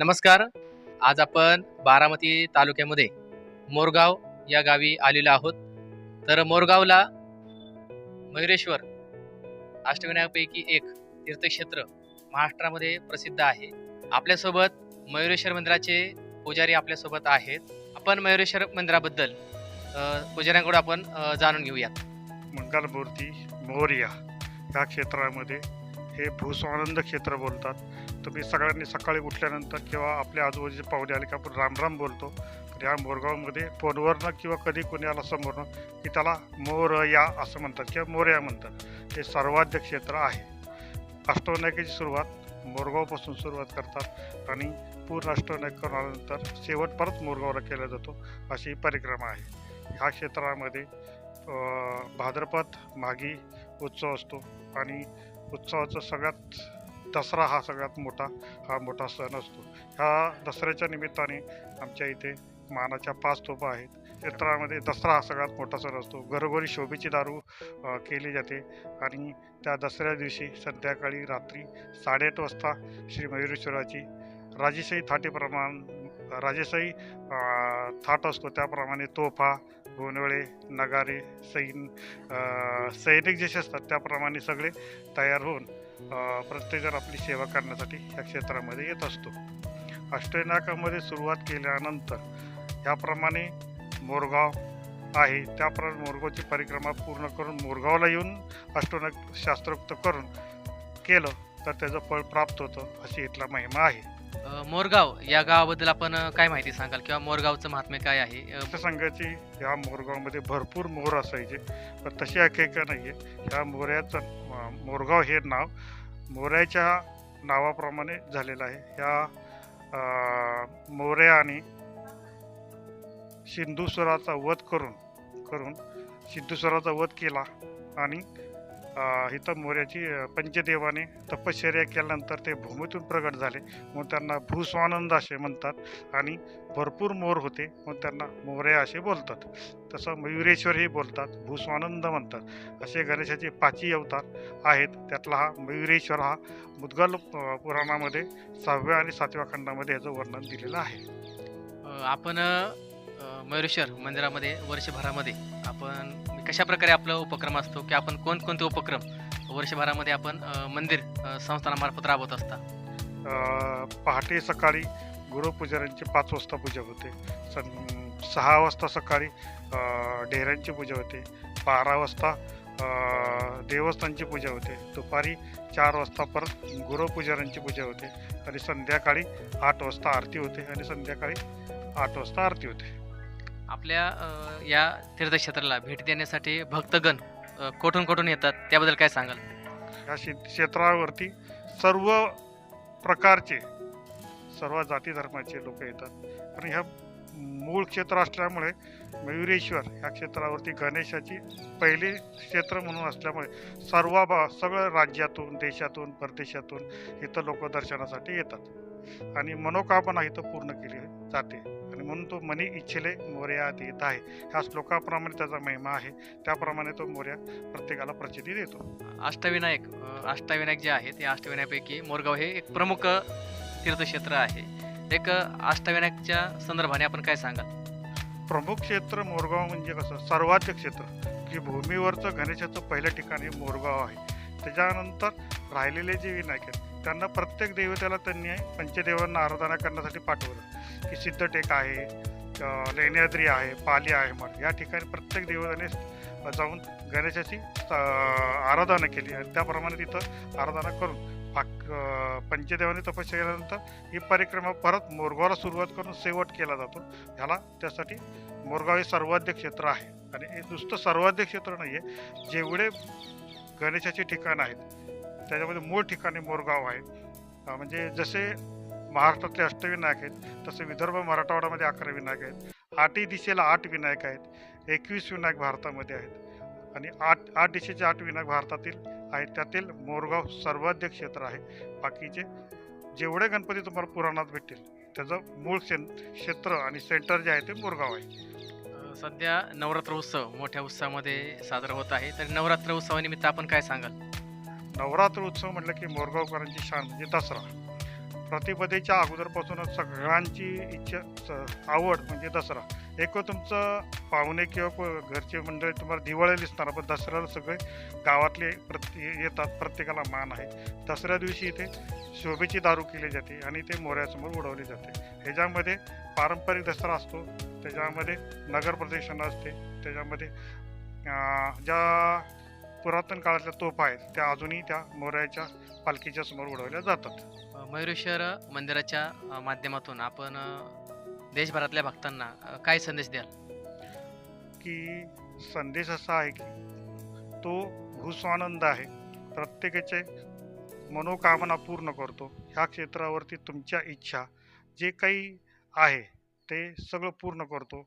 नमस्कार. आज आपण बारामती तालुक्यामध्ये मोरगाव या गावी आलेलो आहोत. तर मोरगावला मयुरेश्वर अष्टविनायकापैकी एक तीर्थक्षेत्र महाराष्ट्रामध्ये प्रसिद्ध आहे. आपल्यासोबत मयुरेश्वर मंदिराचे पुजारी आपल्यासोबत आहेत. आपण मयुरेश्वर मंदिराबद्दल पुजाऱ्यांकडून आपण जाणून घेऊयात. मंगलमूर्ती मोर्या या क्षेत्रामध्ये हे भूस्वानंद क्षेत्र बोलतात. तुम्ही सगळ्यांनी सकाळी उठल्यानंतर किंवा आपल्या आजूबाजूचे पाहुणे आले की आपण रामराम बोलतो. तर या मोरगावमध्ये फोनवरनं किंवा कधी कोणी आला समोरनं की त्याला मोरया असं म्हणतात किंवा मोर्या म्हणतात. हे सर्वाध्य क्षेत्र आहे. अष्टविनायकाची सुरुवात मोरगावपासून सुरुवात करतात आणि पूर्ण अष्टविनायक करून आल्यानंतर शेवट परत मोरगावला केला जातो अशी परिक्रमा आहे. ह्या क्षेत्रामध्ये भाद्रपद मागी उत्सव असतो आणि उत्सवाचा सगळ्यात दसरा हा सगळ्यात मोठा हा मोठा सण असतो. ह्या दसऱ्याच्या निमित्ताने आमच्या इथे मानाच्या पाच तोफा आहेत. क्षेत्रामध्ये दसरा हा सगळ्यात मोठा सण असतो. घरोघरी शोभेची दारू केली जाते आणि त्या दसऱ्या दिवशी संध्याकाळी रात्री साडेआठ वाजता श्री मयुरेश्वराची राजेशाही थाटीप्रमाण राजेशाही थाट असतो त्याप्रमाणे तोफा गोंधळे नगारे सैन सैनिक जसे असतात त्याप्रमाणे सगळे तयार होऊन प्रत्येकजण आपली सेवा करण्यासाठी या क्षेत्रामध्ये येत असतो. अष्टनाकामध्ये सुरुवात केल्यानंतर याप्रमाणे मोरगाव आहे. त्याप्रमाणे मोरगावची परिक्रमा पूर्ण करून मोरगावला येऊन अष्टनाक शास्त्रोक्त करून केलं तर त्याचं फळ प्राप्त होतं अशी इथला महिमा आहे. अ, मोरगाव या गावाबद्दल आपण अ, काय माहिती सांगाल? किंवा मोरगावचं महात्म्य काय आहे? अ, सांगायची या मोरगावमध्ये भरपूर मोर असायचे पण तशी आख्यायिका नाही आहे या मोऱ्याचं अं, मोरगाव हे नाव मोऱ्याच्या नावाप्रमाणे झालेलं आहे. ह्या अं, आणि सिंधुस्वराचा वध करून करून सिद्धेश्वराचा वध केला आणि इथं मोऱ्याची पंचदेवाने तपश्चर्या केल्यानंतर ते भूमीतून प्रगट झाले. म्हणून त्यांना भूस्वानंद असे म्हणतात आणि भरपूर मोर होते. म्हणून त्यांना मोर्या असे बोलतात. तसं मयुरेश्वरही बोलतात भूस्वानंद म्हणतात. असे गणेशाचे पाची अवतार आहेत. त्यातला हा मयुरेश्वर हा मुद्गल पुराणामध्ये सहाव्या आणि सातव्या खंडामध्ये याचं वर्णन दिलेलं आहे. आपण मयुरेश्वर मंदिरामध्ये वर्षभरामध्ये आपण कशा प्रकारे आपला उपक्रम असतो की आपण कोणकोणते उपक्रम वर्षभरामध्ये आपण मंदिर संस्थानामार्फत राबवत असता? पहाटे सकाळी गुरुपुजाऱ्यांची पाच वाजता पूजा होते. सं सहा वाजता सकाळी डेऱ्यांची ढेऱ्यांची पूजा होते. बारा वाजता देवस्थानची पूजा होते. दुपारी चार वाजता परत गुरुपुजाऱ्यांची पूजा होते. आणि संध्याकाळी आठ वाजता आरती होते आणि संध्याकाळी आठ वाजता आरती होते. आपल्या या तीर्थक्षेत्राला भेट देण्यासाठी भक्तगण कोठून कोठून येतात? त्याबद्दल काय सांगाल? या शे क्षेत्रावरती सर्व प्रकारचे सर्व जाती धर्माचे लोक येतात. पण ह्या मूळ क्षेत्र असल्यामुळे मयुरेश्वर ह्या क्षेत्रावरती गणेशाची पहिले क्षेत्र म्हणून असल्यामुळे सर्व बा सगळं राज्यातून देशातून परदेशातून इथं लोक दर्शनासाठी येतात. आणि मनोकामना इथं पूर्ण केली जाते. म्हणून तो मनी इच्छिले मोर्या देत आहे. ह्या श्लोकाप्रमाणे त्याचा महिमा आहे. त्याप्रमाणे तो मोर्या प्रत्येकाला प्रचिती देतो. अष्टविनायक अष्टविनायक जे आहेत या अष्टविनायकपैकी मोरगाव हे एक प्रमुख तीर्थक्षेत्र आहे. एक अष्टविनायकच्या संदर्भाने आपण काय सांगाल? प्रमुख क्षेत्र मोरगाव म्हणजे कसं? सर्वाध्य क्षेत्र की भूमीवरचं गणेशाचं पहिलं ठिकाण हे मोरगाव आहे. त्याच्यानंतर राहिलेले जे विनायक आहेत त्यांना प्रत्येक देवतेला त्यांनी पंचदेवांना आराधना करण्यासाठी पाठवलं. की सिद्धटेक आहे लेण्याद्री आहे पाली आहे मठ या ठिकाणी प्रत्येक देवताने जाऊन गणेशाची आराधना केली आणि त्याप्रमाणे तिथं आराधना करून पाक पंचदेवाने तपस्या केल्यानंतर ही परिक्रमा परत मोरगावला सुरुवात करून शेवट केला जातो. ह्याला त्यासाठी मोरगाव हे सर्वाध्य क्षेत्र आहे. आणि हे नुसतं सर्वाध्य क्षेत्र नाही आहे जेवढे गणेशाचे ठिकाण आहेत त्याच्यामध्ये मूळ ठिकाणी मोरगाव आहे म्हणजे जसे महाराष्ट्रातले अष्टविनायक आहेत तसे विदर्भ मराठवाड्यामध्ये अकरा विनायक आहेत आठही दिशेला आठ विनायक आहेत एकवीस विनायक भारतामध्ये आहेत आणि आठ आठ दिशेचे आठ विनायक भारतातील आहेत. त्यातील मोरगाव सर्वाध्य क्षेत्र आहे. बाकीचे जेवढे गणपती तुम्हाला पुराणात भेटतील त्याचं मूळ सें क्षेत्र आणि सेंटर जे आहे ते मोरगाव आहे. सध्या नवरात्र उत्सव मोठ्या उत्सवामध्ये साजरा होत आहे. तर नवरात्र उत्सवानिमित्त आपण काय सांगाल? नवरात्र उत्सव म्हटलं की मोरगावकरांची शान म्हणजे दसरा. प्रतिपदेच्या अगोदरपासूनच सगळ्यांची इच्छा स- आवड म्हणजे दसरा. एक तुमचं पाहुणे किंवा घरचे मंडळी तुम्हाला दिवाळी दिसणार पण दसऱ्याला सगळे गावातले प्रत्ये येतात प्रत्येकाला मान आहे. दसऱ्या दिवशी इथे शोभेची दारू केली जाते आणि ते मोऱ्यासमोर उडवली जाते. ह्याच्यामध्ये पारंपरिक दसरा असतो. त्याच्यामध्ये नगर प्रदक्षिणा असते. त्याच्यामध्ये ज्या पुरातन काळातल्या तोफा आहेत त्या अजूनही त्या मोऱ्याच्या पालखीच्या समोर उडवल्या जातात. मयुरेश्वर मंदिराच्या माध्यमातून आपण देशभरातल्या भक्तांना काय संदेश द्याल? की संदेश असा आहे की तो भूस्वानंद आहे. प्रत्येकाचे मनोकामना पूर्ण करतो. ह्या क्षेत्रावरती तुमच्या इच्छा जे काही आहे ते सगळं पूर्ण करतो.